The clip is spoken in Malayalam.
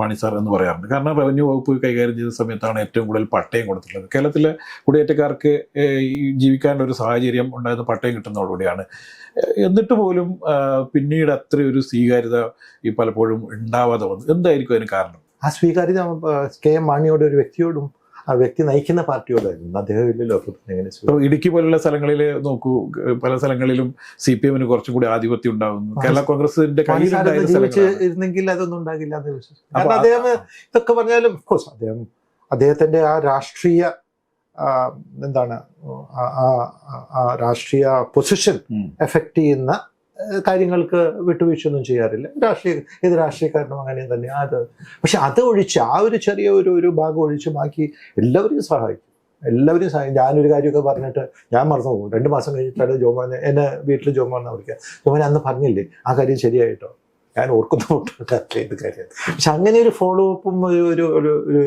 മാണി സാർ എന്ന് പറയാറുണ്ട്. കാരണം റവന്യൂ വകുപ്പ് കൈകാര്യം ചെയ്ത സമയത്താണ് ഏറ്റവും കൂടുതൽ പട്ടയം കൊടുത്തിട്ടുള്ളത്. കേരളത്തിലെ കുടിയേറ്റക്കാർക്ക് ഒരു സാഹചര്യം ഉണ്ടായിരുന്ന പട്ടയം കിട്ടുന്നതോടുകൂടിയാണ്. എന്നിട്ട് പോലും പിന്നീട് അത്ര ഒരു സ്വീകാര്യത ഈ പലപ്പോഴും ഉണ്ടാവാതെ വന്നു. എന്തായിരിക്കും അതിന് കാരണം? ആ സ്വീകാര്യത കെ എം മാണിയോട് ഒരു വ്യക്തിയോടും ആ വ്യക്തി നയിക്കുന്ന പാർട്ടിയോടായിരുന്നു അദ്ദേഹം ഇല്ലല്ലോ അപ്പൊ പിന്നെ എങ്ങനെ ഇടുക്കി പോലുള്ള സ്ഥലങ്ങളിൽ നോക്കൂ പല സ്ഥലങ്ങളിലും സി പി എമ്മിന് കുറച്ചും കൂടി ആധിപത്യം ഉണ്ടാകുന്നു കേരള കോൺഗ്രസിന്റെ മാണി സാർ കയ്യിലുണ്ടായിരുന്ന ജീവിച്ച് സ്ഥലങ്ങളാണ്. ഇരുന്നെങ്കിൽ അതൊന്നും ഉണ്ടാകില്ല എന്ന് വിശ്വസിക്കുന്നു. കാരണം അദ്ദേഹം ഇതൊക്കെ പറഞ്ഞാലും of course അദ്ദേഹം അദ്ദേഹത്തിന്റെ ആ രാഷ്ട്രീയ ആ, എന്താണ് ആ- ആ- ആ- ആ രാഷ്ട്രീയ പൊസിഷൻ ഉം. എഫക്ട് ചെയ്യുന്ന കാര്യങ്ങൾക്ക് വിട്ടുവീഴ്ചയൊന്നും ചെയ്യാറില്ല. രാഷ്ട്രീയ ഏത് രാഷ്ട്രീയക്കാരനും അങ്ങനെ തന്നെ അത് പക്ഷെ അത് ഒഴിച്ച് ആ ഒരു ചെറിയ ഒരു ഒരു ഭാഗം ഒഴിച്ച് ബാക്കി എല്ലാവരെയും സഹായിക്കും. എല്ലാവരും ഞാനൊരു കാര്യമൊക്കെ പറഞ്ഞിട്ട് ഞാൻ മറന്നു പോകും രണ്ട് മാസം കഴിഞ്ഞിട്ടാണ് ജോമാൻ എന്നെ വീട്ടിൽ ജോമാൻ വിളിക്കുക. ജോമാൻ അന്ന് പറഞ്ഞില്ലേ ആ കാര്യം ശരിയായിട്ടോ? ഞാൻ ഓർക്കുന്നു. ഇത് കാര്യം. പക്ഷെ അങ്ങനെ ഒരു ഫോളോ അപ്പും ഒരു ഒരു